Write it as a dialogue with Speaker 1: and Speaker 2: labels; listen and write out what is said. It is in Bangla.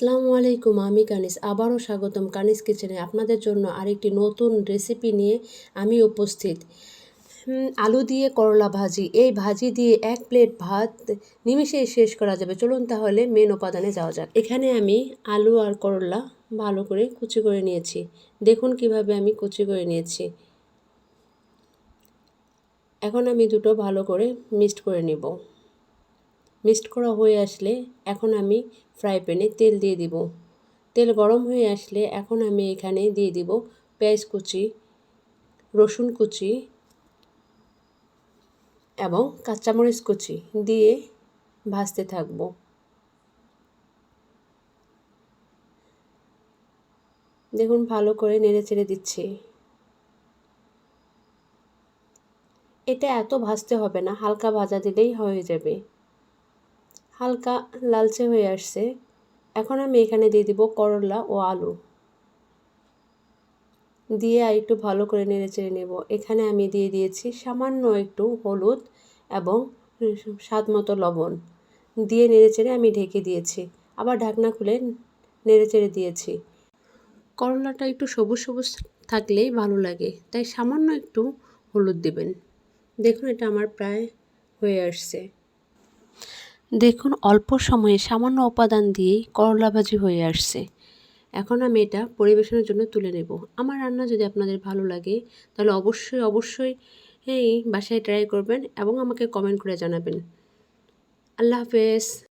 Speaker 1: আসসালামু আলাইকুম, আমি কানিস। আবারও স্বাগতম কানিস কিচেনে। আপনাদের জন্য আরেকটি নতুন রেসিপি নিয়ে আমি উপস্থিত। আলু দিয়ে করলা ভাজি। এই ভাজি দিয়ে এক প্লেট ভাত নিমিষেই শেষ করা যাবে। চলুন তাহলে মেন উপাদানে যাওয়া যাক। এখানে আমি আলু আর করলা ভালো করে কুচি করে নিয়েছি। দেখুন কীভাবে আমি কুচি করে নিয়েছি। এখন আমি দুটো ভালো করে মিক্সড করে নেব। মিক্সড করা হয়ে আসলে এখন আমি ফ্রাই প্যানে তেল দিয়ে দিব। তেল গরম হয়ে আসলে এখন আমি এখানে দিয়ে দিব পেঁয়াজ কুচি, রসুন কুচি এবং কাঁচামরিচ কুচি দিয়ে ভাজতে থাকব। দেখুন ভালো করে নেড়ে চেড়ে দিচ্ছি। এটা এত ভাজতে হবে না, হালকা ভাজা দিলেই হয়ে যাবে। হালকা লালচে হয়ে আসছে। এখন আমি এখানে দিয়ে দিব করলা ও আলু। দিয়ে আর একটু ভালো করে নেড়ে চেড়ে নেব। এখানে আমি দিয়ে দিয়েছি সামান্য একটু হলুদ এবং স্বাদ মতো লবণ। দিয়ে নেড়ে চেড়ে আমি ঢেকে দিয়েছি। আবার ঢাকনা খুলে নেড়ে চেড়ে দিয়েছি। করলাটা একটু সবুজ সবুজ থাকলেই ভালো লাগে। তাই সামান্য একটু হলুদ দেবেন। দেখুন এটা আমার প্রায় হয়ে আসছে। দেখুন, অল্প সময়ে সামান্য উপাদান দিয়েই করলা ভাজি হয়ে আসছে। এখন আমি এটা পরিবেশনের জন্য তুলে নেব। আমার রান্না যদি আপনাদের ভালো লাগে, তাহলে অবশ্যই অবশ্যই, এই বাসায় ট্রাই করবেন এবং আমাকে কমেন্ট করে জানাবেন। আল্লাহ হাফেজ।